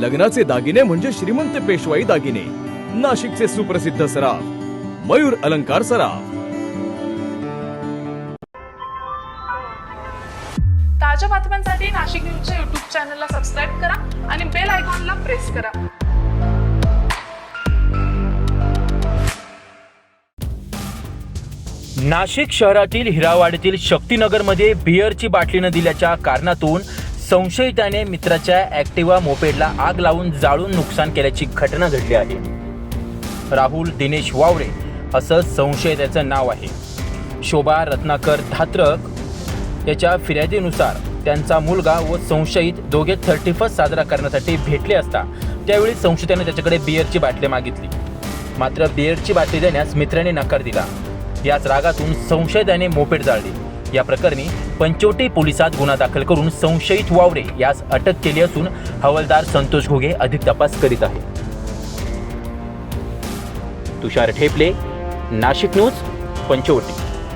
लग्नाचे दागिने म्हणजे श्रीमंत पेशवाई दागिने. नाशिकचे सुप्रसिद्ध सराफ. मयूर अलंकार सराफ. ताज्या बातम्यांसाठी नाशिक न्यूजच्या युट्यूब चॅनलला सबस्क्राईब करा आणि बेल आयकॉनला प्रेस करा. नाशिक शहरातील हिरावाडीतील शक्तीनगरमध्ये बिअरची बाटली न दिल्याच्या कारणातून संशयिताने मित्राच्या ॲक्टिवा मोपेडला आग लावून जाळून नुकसान केल्याची घटना घडली आहे. राहुल दिनेश वावरे असं संशयिताचं नाव आहे. शोभा रत्नाकर धात्रक याच्या फिर्यादीनुसार त्यांचा मुलगा व संशयित दोघे थर्टी फर्स्ट साजरा करण्यासाठी भेटले असता त्यावेळी संशयिताने त्याच्याकडे बिअरची बाटली मागितली. मात्र बिअरची बाटली देण्यास मित्राने नकार दिला. याच रागातून संशयिताने मोपेड जाळली. या प्रकरणी पंचवटी पोलिसात गुन्हा दाखल करून संशयित वावरे यास अटक केली असून हवालदार संतोष घोगे अधिक तपास करीत आहे. तुषार ठेपले नाशिक न्यूज पंचवटी.